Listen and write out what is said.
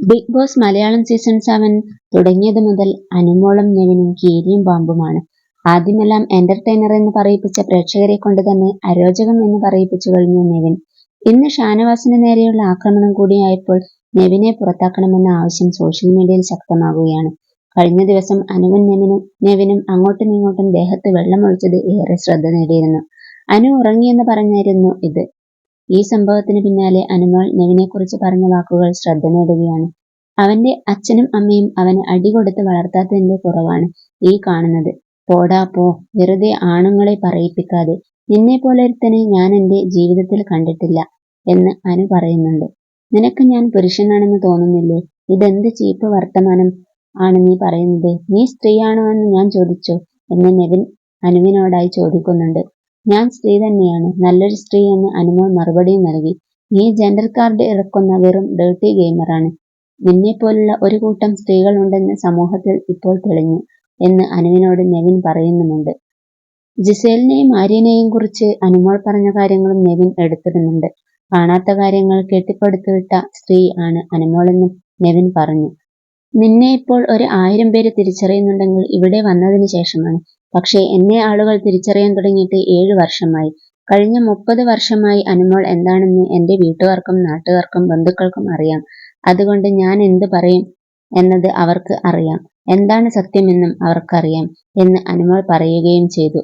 Bigg Boss Malayalam season seven തുടങ്ങിയത് മുതൽ അനുമോളും നെവിനും കീരിയും പാമ്പുമാണ്. ആദ്യമെല്ലാം entertainer എന്ന് പറയിപ്പിച്ച പ്രേക്ഷകരെ കൊണ്ട് തന്നെ അരോചകം എന്ന് പറയിപ്പിച്ചു കഴിഞ്ഞു നെവിൻ. ഇന്ന് ഷാനവാസിന് നേരെയുള്ള ആക്രമണം കൂടിയായപ്പോൾ നെവിനെ പുറത്താക്കണമെന്ന ആവശ്യം സോഷ്യൽ മീഡിയയിൽ ശക്തമാകുകയാണ്. കഴിഞ്ഞ ദിവസം അനുവും നെവിനും നെവിനും അങ്ങോട്ടും ഇങ്ങോട്ടും ദേഹത്ത് വെള്ളമൊഴിച്ചത് ഏറെ ശ്രദ്ധ നേടിയിരുന്നു. അനു ഉറങ്ങിയെന്ന് പറഞ്ഞായിരുന്നു ഇത്. ഈ സംഭവത്തിന് പിന്നാലെ അനുമോൾ നെവിനെക്കുറിച്ച് പറഞ്ഞ വാക്കുകൾ ശ്രദ്ധ നേടുകയാണ്. അവന്റെ അച്ഛനും അമ്മയും അവനെ അടികൊടുത്ത് വളർത്താത്തതിന്റെ കുറവാണ് ഈ കാണുന്നത്. പോടാ പോ. വെറുതെ ആണുങ്ങളെ പറയിപ്പിക്കാതെ. നിന്നെ പോലൊരുത്തനെ ഞാൻ എന്റെ ജീവിതത്തിൽ കണ്ടിട്ടില്ല എന്ന് അനു പറയുന്നുണ്ട്. നിനക്ക് ഞാൻ പുരുഷനാണെന്ന് തോന്നുന്നില്ലേ? ഇതെന്ത് ചീപ്പ് വർത്തമാനം ആണ് നീ പറയുന്നത്? നീ സ്ത്രീയാണോ എന്ന് ഞാൻ ചോദിച്ചു? എന്ന് നെവിൻ അനുവിനോടായി ചോദിക്കുന്നുണ്ട്. ഞാൻ സ്ത്രീ തന്നെയാണ്. നല്ലൊരു സ്ത്രീ എന്ന് അനുമോൾ മറുപടിയും നൽകി. നീ ജെൻഡർ കാർഡ് ഇറക്കുന്ന വെറും ഡേർട്ടി ഗെയിമറാണ് നിന്നെപ്പോലുള്ള ഒരു കൂട്ടം സ്ത്രീകൾ ഉണ്ടെന്ന് സമൂഹത്തിൽ ഇപ്പോൾ തെളിഞ്ഞു എന്ന് അനുവിനോട് നെവിൻ പറയുന്നുമുണ്ട്. ജിസേലിനെയും ആര്യനെയും കുറിച്ച് അനുമോൾ പറഞ്ഞ കാര്യങ്ങളും നെവിൻ എടുത്തിടുന്നുണ്ട്. കാണാത്ത കാര്യങ്ങൾ കെട്ടിപ്പടുത്തുവിട്ട സ്ത്രീ ആണ് അനുമോളെന്നും നെവിൻ പറഞ്ഞു. നിന്നെ ഇപ്പോൾ ഒരു ആയിരം പേര് തിരിച്ചറിയുന്നുണ്ടെങ്കിൽ ഇവിടെ വന്നതിന് ശേഷമാണ്. പക്ഷേ എന്നെ ആളുകൾ തിരിച്ചറിയാൻ തുടങ്ങിയിട്ട് ഏഴു വർഷമായി. കഴിഞ്ഞ മുപ്പത് വർഷമായി അനുമോൾ എന്താണെന്ന് എന്റെ വീട്ടുകാർക്കും നാട്ടുകാർക്കും ബന്ധുക്കൾക്കും അറിയാം. അതുകൊണ്ട് ഞാൻ എന്ത് പറയും എന്നത് അവർക്ക് അറിയാം. എന്താണ് സത്യമെന്നും അവർക്കറിയാം എന്ന് അനുമോൾ പറയുകയും ചെയ്തു.